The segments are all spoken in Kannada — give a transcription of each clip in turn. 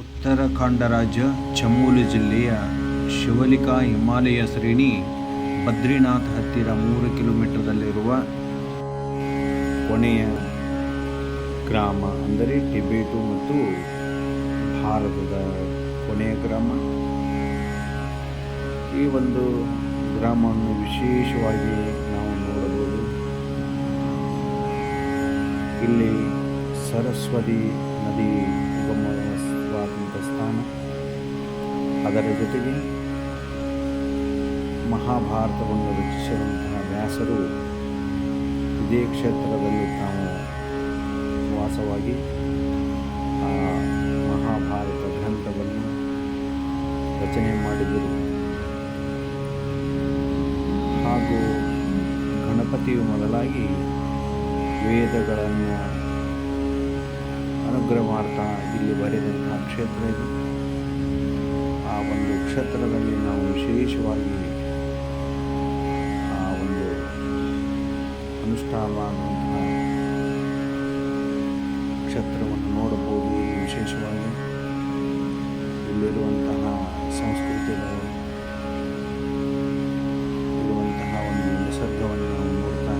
ಉತ್ತರಾಖಂಡ ರಾಜ್ಯ ಚಮೋಲಿ ಜಿಲ್ಲೆಯ ಶಿವಲಿಕಾ ಹಿಮಾಲಯ ಶ್ರೇಣಿ ಬದ್ರಿನಾಥ್ ಹತ್ತಿರ ಮೂರು ಕಿಲೋಮೀಟರ್ದಲ್ಲಿರುವ ಕೊನೆಯ ಗ್ರಾಮ ಅಂದರೆ ಟಿಬೇಟು ಮತ್ತು ಭಾರತದ ಕೊನೆಯ ಗ್ರಾಮ. ಈ ಒಂದು ಗ್ರಾಮವನ್ನು ವಿಶೇಷವಾಗಿ ನಾವು ನೋಡಬಹುದು. ಇಲ್ಲಿ ಸರಸ್ವತಿ ನದಿ ಅದರ ಜೊತೆಗೆ ಮಹಾಭಾರತವನ್ನು ರಚಿಸಿದಂತಹ ವ್ಯಾಸರು ಇದೇ ಕ್ಷೇತ್ರದಲ್ಲಿ ತಾವು ವಾಸವಾಗಿ ಆ ಮಹಾಭಾರತ ಗ್ರಂಥವನ್ನು ರಚನೆ ಮಾಡಿದರು. ಹಾಗೂ ಗಣಪತಿಯು ಮೊದಲಾಗಿ ವೇದಗಳನ್ನು ಅನುಗ್ರಹ ಮಾಡ್ತಾ ಇಲ್ಲಿ ಬರೆದಂತಹ ಕ್ಷೇತ್ರ ಇದು. ಆ ಒಂದು ಕ್ಷೇತ್ರದಲ್ಲಿ ನಾವು ವಿಶೇಷವಾಗಿ ಆ ಒಂದು ಅನುಷ್ಠಾನವಾದಂತಹ ಕ್ಷೇತ್ರವನ್ನು ನೋಡಬಹುದು ವಿಶೇಷವಾಗಿ. ಇಲ್ಲಿರುವಂತಹ ಸಂಸ್ಕೃತಿಗಳು, ಇರುವಂತಹ ಒಂದು ನಿಸರ್ಗವನ್ನು ನಾವು ನೋಡ್ತಾ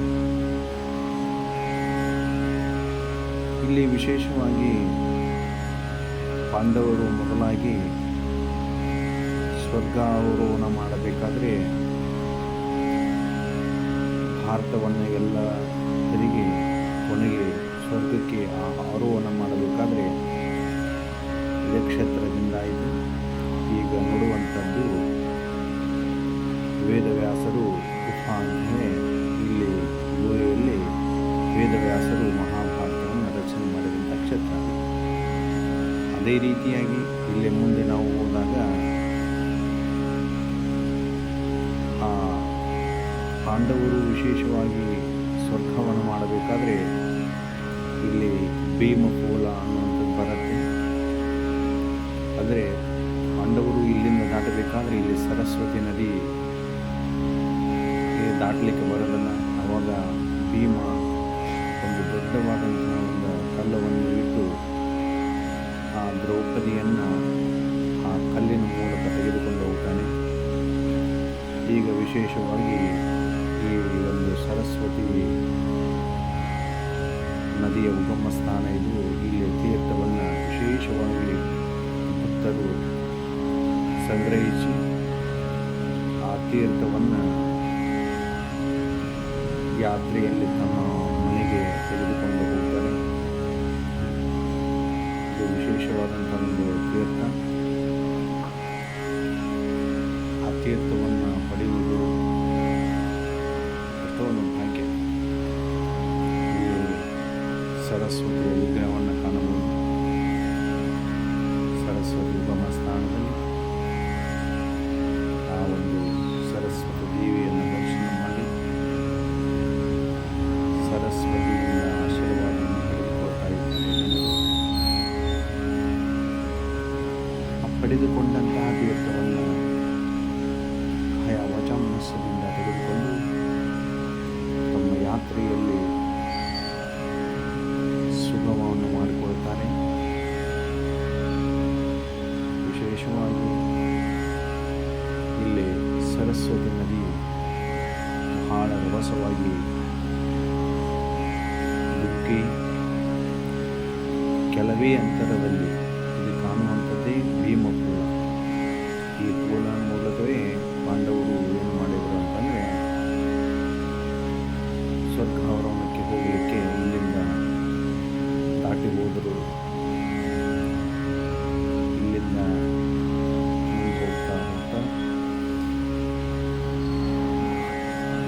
ಇಲ್ಲಿ ವಿಶೇಷವಾಗಿ ಪಾಂಡವರು ಮೊದಲಾಗಿ ಸ್ವರ್ಗಾರೋಹಣ ಮಾಡಬೇಕಾದ್ರೆ ಭಾರತವನ್ನು ಎಲ್ಲ ತೆರಿಗೆ ಕೊನೆಗೆ ಸ್ವರ್ಗಕ್ಕೆ ಆರೋಹಣ ಮಾಡಬೇಕಾದ್ರೆ ಆಯಿತು ಈಗ ನೋಡುವಂಥದ್ದು ವೇದವ್ಯಾಸರು ಅಂತಲೇ ಇಲ್ಲಿ ಗುಹೆಯಲ್ಲಿ ವೇದವ್ಯಾಸರು ಮಹಾಭಾರತವನ್ನು ರಚನೆ ಮಾಡಿದಂಥ ಕ್ಷೇತ್ರ. ಅದೇ ರೀತಿಯಾಗಿ ಇಲ್ಲಿ ಮುಂದೆ ನಾವು ಹೋದಾಗ ಪಾಂಡವರು ವಿಶೇಷವಾಗಿ ಸ್ವರ್ಗವನ್ನು ಮಾಡಬೇಕಾದ್ರೆ ಇಲ್ಲಿ ಭೀಮಕೋಲ ಅನ್ನುವಂಥದ್ದು ಬರುತ್ತೆ. ಆದರೆ ಪಾಂಡವರು ಇಲ್ಲಿಂದ ದಾಟಬೇಕಾದ್ರೆ ಇಲ್ಲಿ ಸರಸ್ವತಿ ನದಿ ದಾಟಲಿಕ್ಕೆ ಬರೋದಲ್ಲ ಆವಾಗ ಭೀಮ ಒಂದು ದೊಡ್ಡವಾದಂತಹ ಒಂದು ಕಲ್ಲವನ್ನು ಇಟ್ಟು ಆ ದ್ರೌಪದಿಯನ್ನು ಆ ಕಲ್ಲಿನ ಮೂಲಕ ತೆಗೆದುಕೊಂಡು ಹೋಗ್ತಾನೆ. ಈಗ ವಿಶೇಷವಾಗಿ ಈ ಒಂದು ಸರಸ್ವತಿ ನದಿಯ ಉಗಮ ಸ್ಥಾನ ಇದು. ಇಲ್ಲಿ ತೀರ್ಥವನ್ನು ವಿಶೇಷವಾಗಿ ಭಕ್ತರು ಸಂಗ್ರಹಿಸಿ ಆ ತೀರ್ಥವನ್ನು ಯಾತ್ರೆಯಲ್ಲಿ ತಮ್ಮ ಸರಸ್ವತಿಯ ವಿಗ್ರಹವನ್ನು ಕಾಣಬಹುದು ಸರಸ್ವತಿ ಉಗಮ ಸ್ಥಾನದಲ್ಲಿ ಆ ಒಂದು ಸರಸ್ವತಿ ದೇವಿಯನ್ನು ದರ್ಶನ ಮಾಡಿ ಸರಸ್ವತಿಯಿಂದ ಆಶೀರ್ವಾದವನ್ನು ಪಡೆದುಕೊಳ್ತಾ ಇದ್ದಾರೆ ಜನರು. ಆ ಪಡೆದುಕೊಂಡಂತಹ ತೀರ್ಥವನ್ನು ರಭಸವಾಗಿ ದುಃಖಿ ಕೆಲವೇ ಅಂತರದಲ್ಲಿ ಇಲ್ಲಿ ಕಾಣುವಂಥದ್ದೇ ಭೀಮಪೂಲ ಈ ಪೂಲ ಮೂಲಕವೇ ಪಾಂಡವರು ಏನು ಮಾಡಿದರು ಅಂತಂದರೆ ಸ್ವರ್ಗಾವರಣಕ್ಕೆ ಹೋಗಲಿಕ್ಕೆ ಇಲ್ಲಿಂದ ದಾಟಿ ಹೋದರು. ಇಲ್ಲಿಂದ ಹೋಗ್ತಾ ಹೋಗ್ತಾ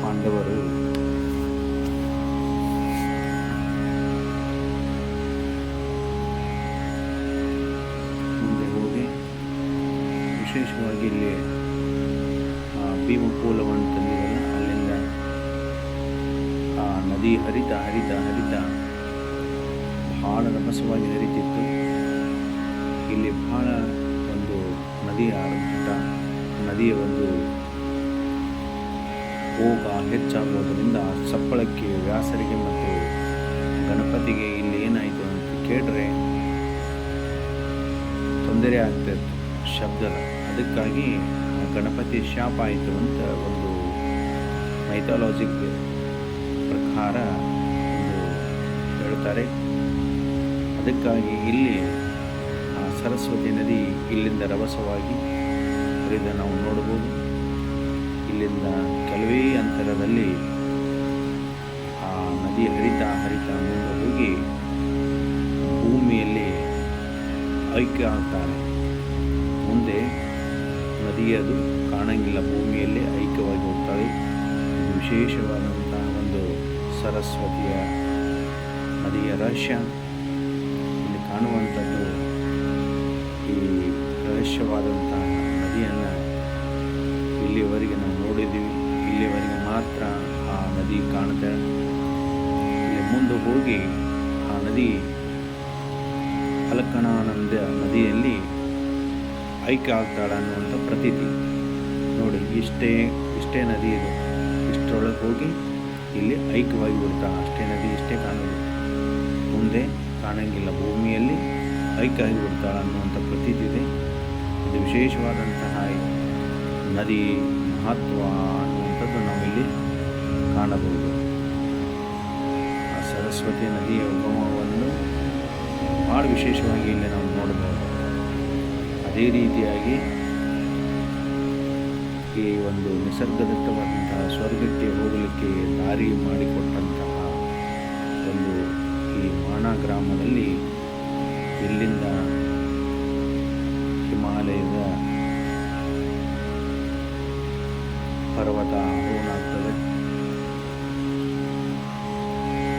ಪಾಂಡವರು ವಿಶೇಷವಾಗಿ ಇಲ್ಲಿ ಭೀಮಪೂಲವನ್ನು ತಂದಿರಲ್ಲ ಅಲ್ಲಿಂದ, ಆ, ನದಿ ಹರಿತ ಹರಿತ ಹರಿತ ಬಹಳ ರಭಸವಾಗಿ ಹರಿತಿತ್ತು. ಇಲ್ಲಿ ಬಹಳ ಒಂದು ನದಿಯ ಆರಂಭಿತ, ನದಿಯ ಒಂದು ಹೋಗ ಹೆಚ್ಚಾಗುವುದರಿಂದ ಸಪ್ಪಳಕ್ಕೆ ವ್ಯಾಸರಿಗೆ ಮತ್ತು ಗಣಪತಿಗೆ ಇಲ್ಲಿ ಏನಾಯಿತು ಅಂತ ಕೇಳಿದ್ರೆ ತೊಂದರೆ ಆಗ್ತಾಯಿತ್ತು ಶಬ್ದದ ಅದಕ್ಕಾಗಿ ಗಣಪತಿ ಶಾಪ ಆಯಿತು ಅಂತ ಒಂದು ಮೈಥಾಲಜಿಕ್ ಪ್ರಕಾರ ಒಂದು ಹೇಳ್ತಾರೆ. ಅದಕ್ಕಾಗಿ ಇಲ್ಲಿ ಸರಸ್ವತಿ ನದಿ ಇಲ್ಲಿಂದ ರಭಸವಾಗಿ ಹರಿದ ನಾವು ನೋಡ್ಬೋದು ಇಲ್ಲಿಂದ ಕೆಲವೇ ಅಂತರದಲ್ಲಿ ಆ ನದಿ ಹರಿತಾ ಹರಿತಾ ಮುಂದೆ ಹೋಗಿ ಭೂಮಿಯಲ್ಲಿ ಐಕ್ಯ ಆಗ್ತಾರೆ. ಮುಂದೆ ನದಿಯದು ಕಾಣಂಗಿಲ್ಲ, ಭೂಮಿಯಲ್ಲಿ ಐಕ್ಯವಾಗಿ ಹೋಗ್ತಾಳೆ. ಇದು ವಿಶೇಷವಾದಂತಹ ಒಂದು ಸರಸ್ವತಿಯ ನದಿಯ ರಹಸ್ಯ. ಇಲ್ಲಿ ಕಾಣುವಂಥದ್ದು ಈ ರಹಸ್ಯವಾದಂತಹ ನದಿಯನ್ನು ಇಲ್ಲಿವರೆಗೆ ನಾವು ನೋಡಿದ್ದೀವಿ. ಇಲ್ಲಿವರೆಗೆ ಮಾತ್ರ ಆ ನದಿ ಕಾಣುತ್ತೆ. ಇಲ್ಲಿ ಮುಂದೆ ಹೋಗಿ ಆ ನದಿ ಅಲಕಣಾನಂದ ನದಿಯಲ್ಲಿ ಐಕ್ಯ ಆಗ್ತಾಳೆ ಅನ್ನುವಂಥ ಪ್ರತೀತಿ. ನೋಡಿ, ಇಷ್ಟೇ ಇಷ್ಟೇ ನದಿ ಇದು. ಇಷ್ಟರೊಳಗೆ ಹೋಗಿ ಇಲ್ಲಿ ಐಕ್ಯವಾಗಿ ಬಿಡ್ತಾಳೆ ಅಷ್ಟೇ ನದಿ, ಇಷ್ಟೇ ಕಾಣೋದು. ಮುಂದೆ ಕಾಣಂಗಿಲ್ಲ. ಭೂಮಿಯಲ್ಲಿ ಐಕ್ಯ ಆಗಿ ಬಿಡ್ತಾಳೆ ಅನ್ನುವಂಥ ಪ್ರತೀತಿ ಇದೆ. ಇದು ವಿಶೇಷವಾದಂತಹ ನದಿ ಮಹತ್ವ ಅನ್ನುವಂಥದ್ದು ನಾವಿಲ್ಲಿ ಕಾಣಬಹುದು. ಆ ಸರಸ್ವತಿ ನದಿಯ ಉಗಮವನ್ನು ಭಾಳ ವಿಶೇಷವಾಗಿ ಇಲ್ಲಿ ನಾವು ನೋಡಬಹುದು. ಅದೇ ರೀತಿಯಾಗಿ ಈ ಒಂದು ನಿಸರ್ಗದತ್ತವಾದಂತಹ ಸ್ವರ್ಗಕ್ಕೆ ಹೋಗಲಿಕ್ಕೆ ದಾರಿ ಮಾಡಿಕೊಟ್ಟಂತಹ ಒಂದು ಈ ಮಾಣ ಗ್ರಾಮದಲ್ಲಿ ಇಲ್ಲಿಂದ ಹಿಮಾಲಯದ ಪರ್ವತ ಆರೋಹಣಾಗ್ತದೆ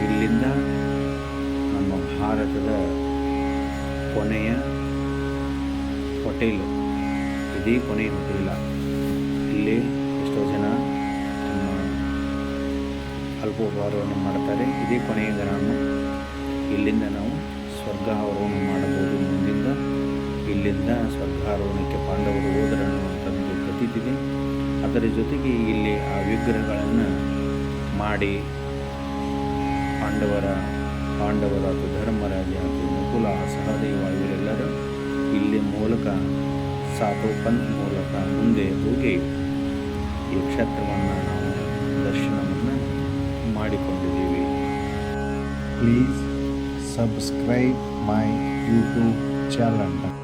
ಇಲ್ಲಿಂದ ನಮ್ಮ ಭಾರತದ ಕೊನೆಯ ಹೋಟೆಲ್. ಇದೇ ಕೊನೆಯ ಹೋಟೆಲ್ಲ ಇಲ್ಲಿ ಎಷ್ಟೋ ಜನ ತಮ್ಮ ಅಲ್ಪೋಪಹಾರವನ್ನು ಮಾಡ್ತಾರೆ. ಇದೇ ಕೊನೆಯ ಗ್ರಾಮ ಇಲ್ಲಿಂದ ನಾವು ಸ್ವರ್ಗಾರೋಹಣ ಮಾಡಬಹುದು. ಮುಂದಿಂದ ಇಲ್ಲಿಂದ ಸ್ವರ್ಗಾರೋಹಣಕ್ಕೆ ಪಾಂಡವರು ಹೋದರು ಅನ್ನುವಂಥದ್ದು ಪ್ರತೀತಿದೆ ಅದರ ಜೊತೆಗೆ ಇಲ್ಲಿ ಆ ವಿಗ್ರಹಗಳನ್ನು ಮಾಡಿ ಪಾಂಡವರ, ಪಾಂಡವರಾದ ಧರ್ಮರಾಜ ನಕುಲ ಸಹದೇವ ಇವರೆಲ್ಲರೂ ಇಲ್ಲಿ ಮೂಲಕ ಸಾಟೋಪನ್ ಮೂಲಕ ಮುಂದೆ ಹೋಗಿ ಈ ಕ್ಷೇತ್ರವನ್ನು ನಾವು ದರ್ಶನವನ್ನು ಮಾಡಿಕೊಂಡಿದ್ದೀವಿ. Please subscribe my youtube channel.